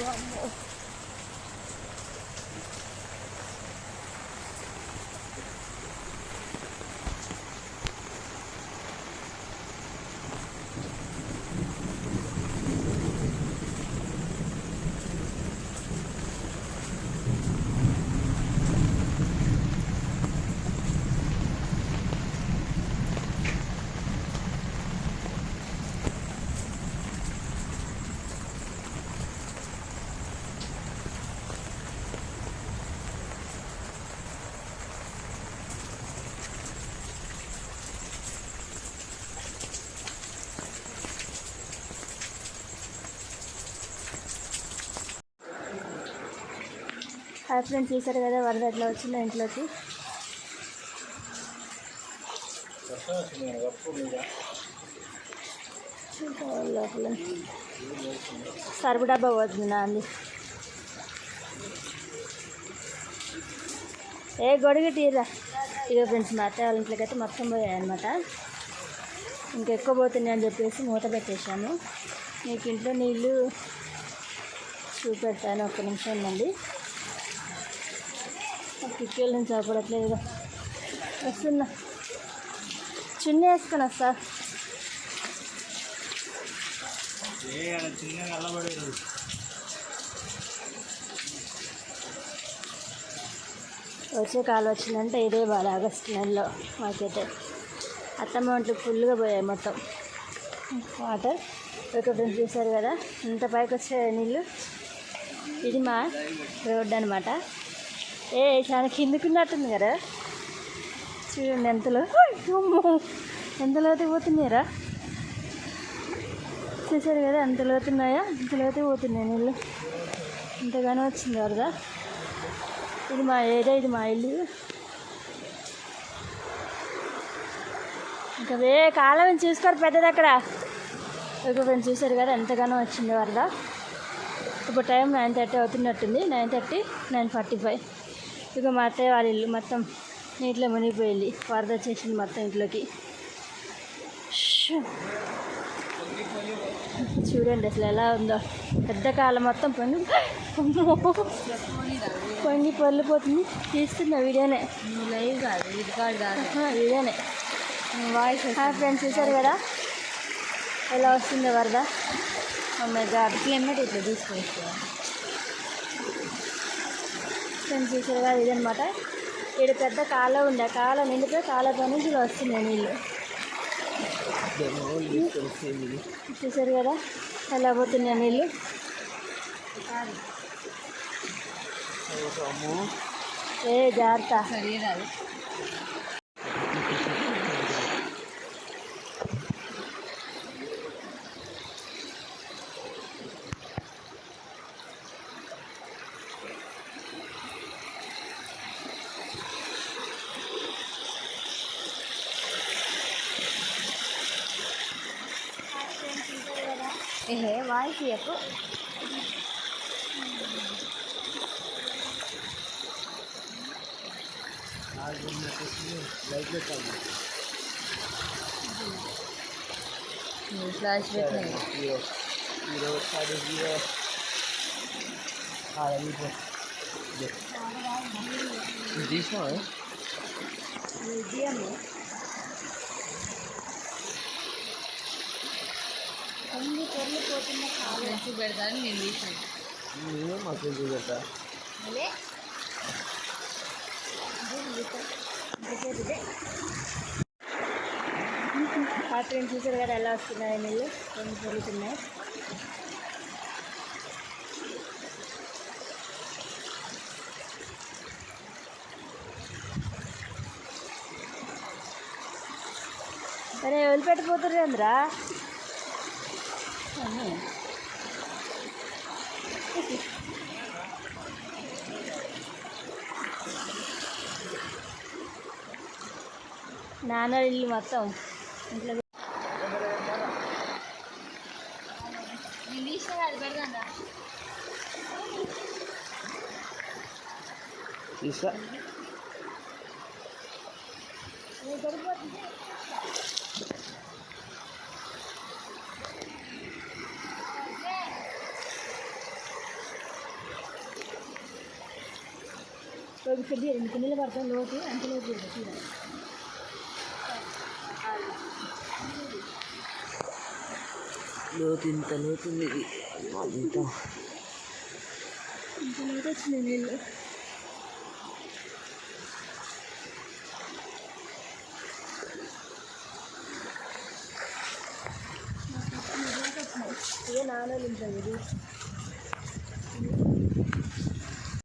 要么。హాయ్ friends చూసారు కదా వరద ఎట్లా వచ్చిందో ఇంట్లోకి? లోపల సరుపు డబ్బా పోతుంది నా అంది. ఏ గొడుగు తీరా. ఇక ఫ్రెండ్స్ మా అత్తయ్య వాళ్ళ ఇంట్లోకి అయితే మొత్తం పోయాయి అనమాట ఇంకెక్కువ పోతున్నాయి అని చెప్పేసి మూత పెట్టేశాను. మీకు ఇంట్లో నీళ్ళు చూపెడతాను ఒక్క నిమిషం ఉందండి కిక్కేళ్ళ నుంచి అప్పుడట్లేదు వస్తున్నా. చున్నీ వేసుకొని వస్తా వచ్చే కాలం వచ్చిందంటే ఇదే బాధ ఆగస్టు నెలలో మాకైతే అత్తమ్మ ఒంట్లు ఫుల్గా పోయాయి మొత్తం. వాటర్. ఒక ఫ్రెండ్స్ చూసారు కదా. ఇంత పైకి వచ్చే నీళ్ళు? ఇది మా రోడ్డు అనమాట ఏ చాలా కిందకున్నట్టుంది కదా చూడండి ఎంతలో. ఎంతలో ఎంత లోతు పోతున్నాయరా. చూసారు కదా ఎంత లోతున్నాయా ఎంత అయితే పోతున్నాయి నీళ్ళు. ఇంతగానో వచ్చింది వరద ఇది మా ఏరియా ఇది మా ఇల్లు. ఇంకా వే కాలం చూసుకోరు పెద్దది అక్కడ. ఒక ఫ్రెండ్స్ చూసారు కదా ఎంతగానో వచ్చింది వరద ఇప్పుడు time nine thirty అవుతున్నట్టుంది. Nine thirty nine forty five. ఇక మా అత్తయ్య వాళ్ళ ఇల్లు మొత్తం నీటిలో మునిగిపోయింది. వరద వచ్చేసింది మొత్తం ఇంట్లోకి. చూడండి అసలు ఎలా ఉందో. పెద్ద కాలం మొత్తం పొంగి. పొంగి పొల్లిపోతుంది తీస్తున్నా వీడియోనే. లైవ్ కాదు ఇది కాదు కాదు. వీడియోనే. వాయిస్ ఫ్రెండ్స్ చూసారు కదా? ఎలా వస్తుందో వరద? మమ్మీ క్లైమేట్ ఇట్లా తీసుకొచ్చి ఫ్రెండ్స్ చూసారు కదా ఇదనమాట ఇక్కడ పెద్ద కాలం ఉంది. ఆ కాలువ నిండిపోయి కాలువ నుంచి ఇలా వస్తున్నాయి నీళ్ళు చూసారు కదా? ఎలా పోతున్నాయి నీళ్ళు ఏ జాగ్రత్త. ఏహే వాయిస్ చెప్పు. ఫ్లాష్ పెట్టినాయి జీరో. సారీ అన్ని పొరలు పోతున్న కాలువ మంచి పెడతాను నేను తీసాను నేను మాకు చూపెట్టా అదే ఆ ట్రైన్ చూసారు కదా ఎలా వస్తున్నాయి నీళ్ళు? కొన్ని పెరుగుతున్నాయి వదిలిపెట్టిపోతుర్రు అందరా నాన్న ఇల్లు మొత్తం ఇంట్లో నేను తీసిన అది పెడతాను తీసా ఇక్కడ తీయండి ఇక్కడ నిలబడతాం లోటు అంతలో తీయండి తీయండి లోతు ఇంత లోతుంది ఇది ఇంత ఇంత లోటు వచ్చినాయి నీళ్ళు ఇదే నాలుగు ఉంటుంది ఇది